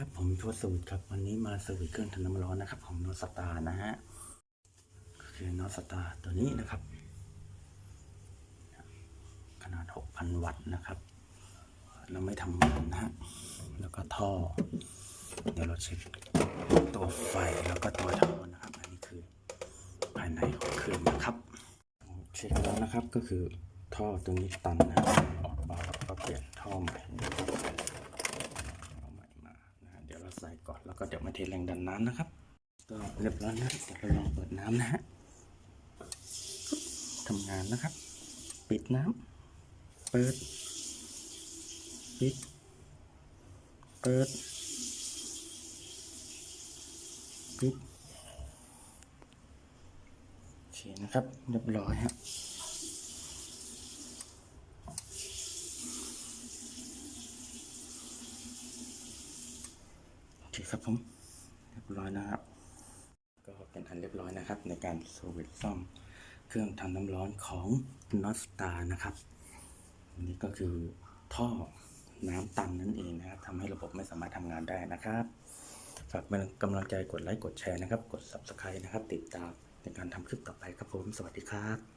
ครับผมทวสวิตครับวันนี้มาสวิตเครื่องทำน้ำร้อนนะครับ ของนอสตาร์นะฮะก็คือนอสตาร์ตัวนี้นะครับ ขนาด 6,000 วัตต์นะครับ เราไม่ทำงานนะฮะแล้วก็ท่อ เดี๋ยวเราเช็คตัวไฟแล้วก็ตัวท่อนะครับ อันนี้คือภายในของเครื่องนะครับ เช็คแล้วนะครับก็คือท่อตรงนี้ตันนะครับ ส่ก่อนแล้วก็เดี๋ยวมาเทแรงดันน้ำนะครับ ก็เรียบร้อยนะเดี๋ยวเราลองเปิดน้ำนะฮะทำงานนะครับ ปิดน้ำเปิด ปิด เปิด ปิดโอเคนะครับ เรียบร้อยฮะ โอเคครับผมเรียบร้อยนะครับ ก็เป็นอันเรียบร้อยนะครับ ในการสวิตซ่อมเครื่องทำน้ำร้อนของนอสตานะครับอันนี้ก็คือท่อน้ำตันนั่นเองนะครับทำให้ระบบไม่สามารถทำงานได้นะครับฝากเป็นกำลังใจกดไลค์กดแชร์นะครับ กด subscribe นะครับ ติดตามในการทำคลิปต่อไปครับผม สวัสดีครับ